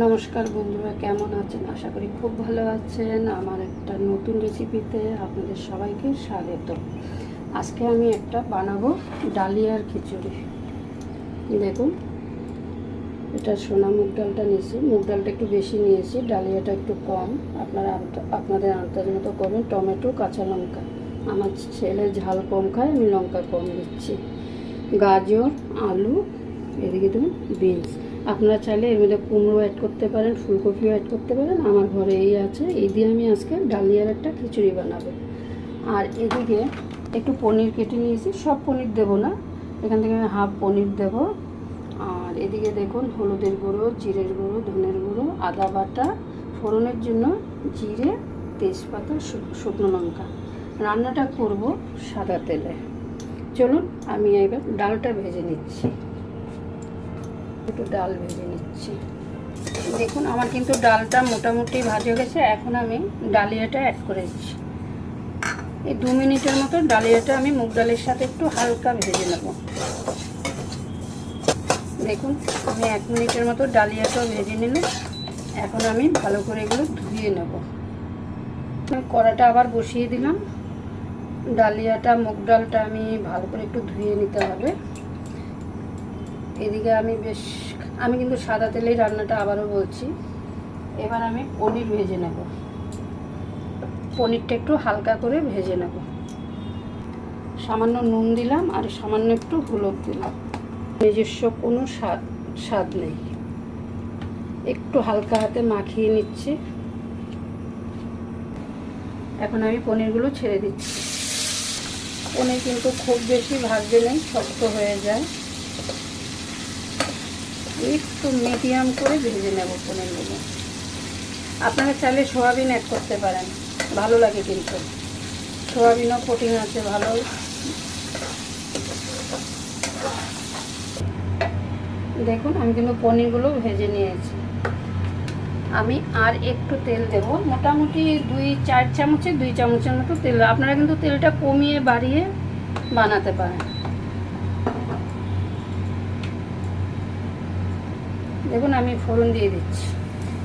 নমস্কার বন্ধুরা, কেমন আছেন? আশা করি খুব ভালো আছেন। আমার একটা নতুন রেসিপিতে আপনাদের সবাইকে স্বাগত। আজকে আমি একটা বানাবো ডালিয়ার খিচুড়ি। দেখুন, এটা সোনা মুগ ডালটা নিয়েছি। মুগ ডালটা একটু বেশি নিয়েছি, ডালিয়াটা একটু কম। আপনারা আপনাদের আন্দাজ মতো করবেন টমেটো, কাঁচা লঙ্কা। আমার ছেলে ঝাল কম খায়, আমি লঙ্কা কম দিচ্ছি। গাজর, আলু, এদিকে দেবেন বিনস। আপনারা চাইলে এর মধ্যে কুমড়ো অ্যাড করতে পারেন, ফুলকপিও অ্যাড করতে পারেন, আমার ঘরে এই আছে। এই দিয়ে আমি আজকে ডালিয়ার একটা খিচুড়ি বানাবো। আর এদিকে একটু পনির কেটে নিয়েছি, সব পনির দেবো না। এখান থেকে আমি হাফ পনির দেবো। আর এদিকে দেখুন, হলুদের গুঁড়ো, জিরের গুঁড়ো, ধনের গুঁড়ো, আদা বাটা, ফোড়নের জন্য জিরে, তেজপাতা শুকনো লঙ্কা। রান্নাটা করব সাদা তেলে। চলুন, আমি এবার ডালটা ভেজে নিচ্ছি। একটু ডাল ভেজে নিচ্ছি। দেখুন, আমার কিন্তু ডালটা মোটামুটি ভাজা গেছে, এখন আমি ডালিয়াটা অ্যাড করে দিচ্ছি। এই দু মিনিটের মতো ডালিয়াটা আমি মুগ ডালের সাথে একটু হালকা ভেজে নেব। দেখুন, আমি এক মিনিটের মতো ডালিয়াটাও ভেজে নিলে এখন আমি ভালো করে এগুলো ধুয়ে নেব। কড়াটা আবার বসিয়ে দিলাম। ডালিয়াটা, মুগ ডালটা আমি ভালো করে একটু ধুয়ে নিতে হবে। এদিকে আমি বেশ, আমি কিন্তু সাদা তেলেই রান্নাটা আবারও বলছি। এবার আমি পনির ভেজে নেব। পনিরটা একটু হালকা করে ভেজে নেব। সামান্য নুন দিলাম আর সামান্য একটু হলুদ দিলাম। নিজস্ব কোনো স্বাদ স্বাদ নেই। একটু হালকা হাতে মাখিয়ে নিচ্ছি। এখন আমি পনিরগুলো ছেড়ে দিচ্ছি। পনির কিন্তু খুব বেশি ভাজবে নেই, শক্ত হয়ে যায়। একটু মিডিয়াম করে ভেজে নেব পনিরগুলো আপনারা চাইলে সোয়াবিন অ্যাড করতে পারেন, ভালো লাগে কিন্তু। সোয়াবিনও প্রোটিন আছে ভালো দেখুন, আমি কিন্তু পনিরগুলো ভেজে নিয়েছি। আমি আর একটু তেল দেব, মোটামুটি দুই, চার চামচে, দুই চামচের মতো তেল। আপনারা কিন্তু তেলটা কমিয়ে বাড়িয়ে বানাতে পারেন। দেখুন, আমি ফোড়ন দিয়ে দিচ্ছি।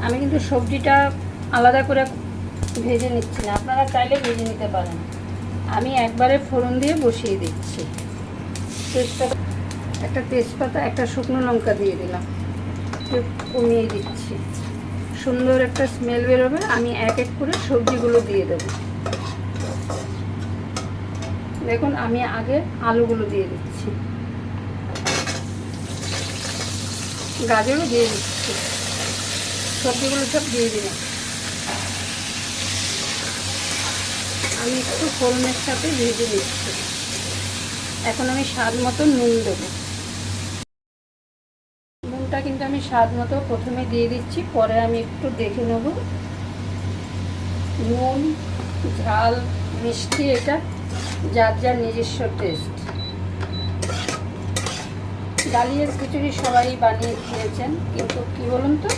আমি কিন্তু সবজিটা আলাদা করে ভেজে নিচ্ছি না। আপনারা চাইলে ভেজে নিতে পারেন। আমি একবারে ফোড়ন দিয়ে বসিয়ে দিচ্ছি। তেজপাতা একটা তেজপাতা, একটা শুকনো লঙ্কা দিয়ে দিলাম। কমিয়ে দিচ্ছি। সুন্দর একটা স্মেল বেরোবে। আমি এক এক করে সবজিগুলো দিয়ে দেব। দেখুন, আমি আগে আলুগুলো দিয়ে দিচ্ছি। গাজরও দিয়ে দিচ্ছি। সবজিগুলো সব দিয়ে দিলাম। আমি একটু ফোড়নের সাথে ভেজে নিচ্ছি। এখন আমি স্বাদ মতো নুন দেবো। নুনটা কিন্তু আমি স্বাদ মতো প্রথমে দিয়ে দিচ্ছি, পরে আমি একটু দেখে নেব। নুন, ঝাল, মিষ্টি, এটা যার যার নিজস্ব টেস্ট ডালিয়ার খিচুড়ি সবাই বানিয়ে খেয়েছেন, কিন্তু কি বলুন তো,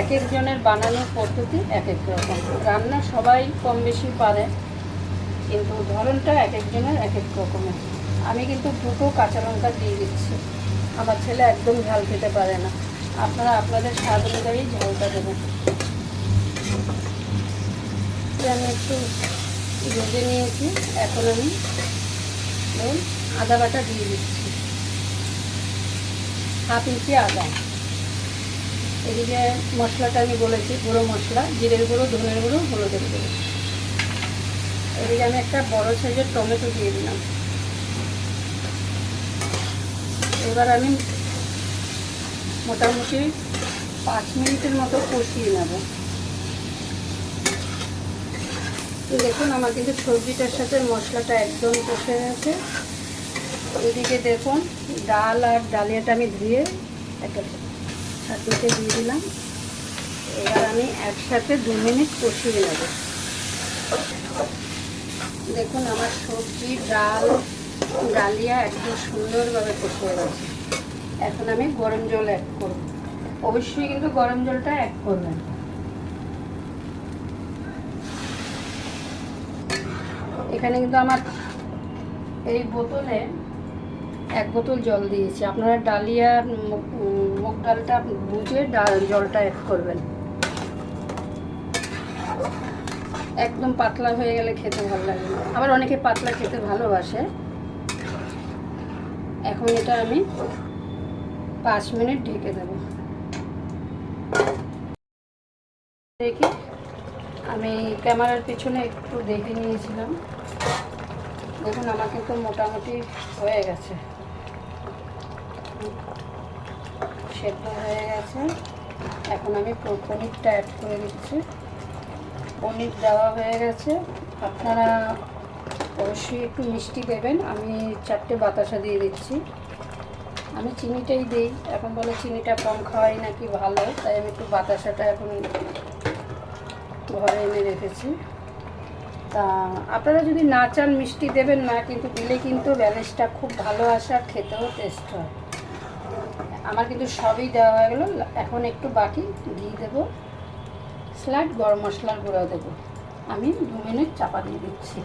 এক একজনের বানানোর পদ্ধতি এক এক রকম। রান্না সবাই কম বেশি পারে, কিন্তু ধরনটা এক একজনের এক এক রকমের। আমি কিন্তু দুটো কাঁচা লঙ্কা দিয়ে দিচ্ছি। আমার ছেলে একদম ঝাল খেতে পারে না। আপনারা আপনাদের স্বাদ অনুযায়ী ঝালটা দেবেন। আমি একটু ভেজে নিয়েছি। এখন আমি আদা বাটা দিয়ে দিচ্ছি। হাফ ইঞ্চি আদা। এদিকে মশলাটা আমি বলেছি, গুঁড়ো মশলা, জিরের গুঁড়ো, ধনের গুঁড়ো, হলুদের গুঁড়ো। এদিকে আমি একটা বড় সাইজের টমেটো দিয়ে দিলাম। এবার আমি মোটামুটি পাঁচ মিনিটের মতো কষিয়ে নেব। দেখুন, আমার কিন্তু সবজিটার সাথে মশলাটা একদম কষে গেছে। এদিকে দেখুন ডাল আর ডালিয়াটা আমি ধুয়ে একটা ছাতুতে দিয়ে দিলাম। এবার আমি একসাথে দু মিনিট কষিয়ে নেব। দেখুন, আমার সবজি, ডাল, ডালিয়া একদম সুন্দরভাবে কষিয়ে গেছে। এখন আমি গরম জল অ্যাড করব। অবশ্যই কিন্তু গরম জলটা অ্যাড করবেন। এখানে কিন্তু আমার এই বোতলে এক বোতল জল দিয়েছি। আপনারা ডালিয়া, মুগ ডালটা বুঝে ডাল, জলটা অ্যাড করবেন। একদম পাতলা হয়ে গেলে খেতে ভালো লাগে আবার অনেকে পাতলা খেতে ভালোবাসে। এখন এটা আমি পাঁচ মিনিট ঢেকে দেবো। দেখি, আমি ক্যামেরার পিছনে একটু দেখে নিয়েছিলাম। দেখুন, আমার কিন্তু মোটামুটি হয়ে গেছে। সেদ্ধ হয়ে গেছে। এখন আমি পনিরটা অ্যাড করে দিচ্ছি। পনির দেওয়া হয়ে গেছে। আপনারা অবশ্যই একটু মিষ্টি দেবেন। আমি চারটে বাতাসা দিয়ে দিচ্ছি। আমি চিনিটাই দিই। এখন বলে চিনিটা কম খাওয়াই নাকি ভালো? তাই আমি একটু বাতাসাটা এখন ঘরে এনে রেখেছি। তা আপনারা যদি না চান মিষ্টি দেবেন না, কিন্তু দিলে কিন্তু ব্যালেন্সটা খুব ভালো আসে আর খেতেও টেস্ট হয়। আমার কিন্তু সবই দেওয়া হয়ে গেলো। এখন একটু বাকি ঘি দেবো স্লাইড গরম মশলার গুঁড়ো দেবো। আমি দু মিনিট চাপা দিয়ে দিচ্ছি।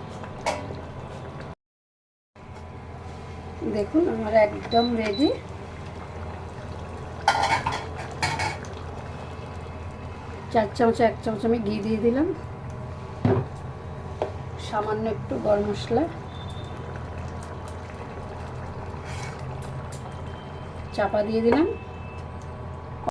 দেখুন, আমার একদম রেডি চার চামচ, এক চামচ আমি ঘি দিয়ে দিলাম। সামান্য একটু গরম মশলা। চাপা দিয়ে দিলাম।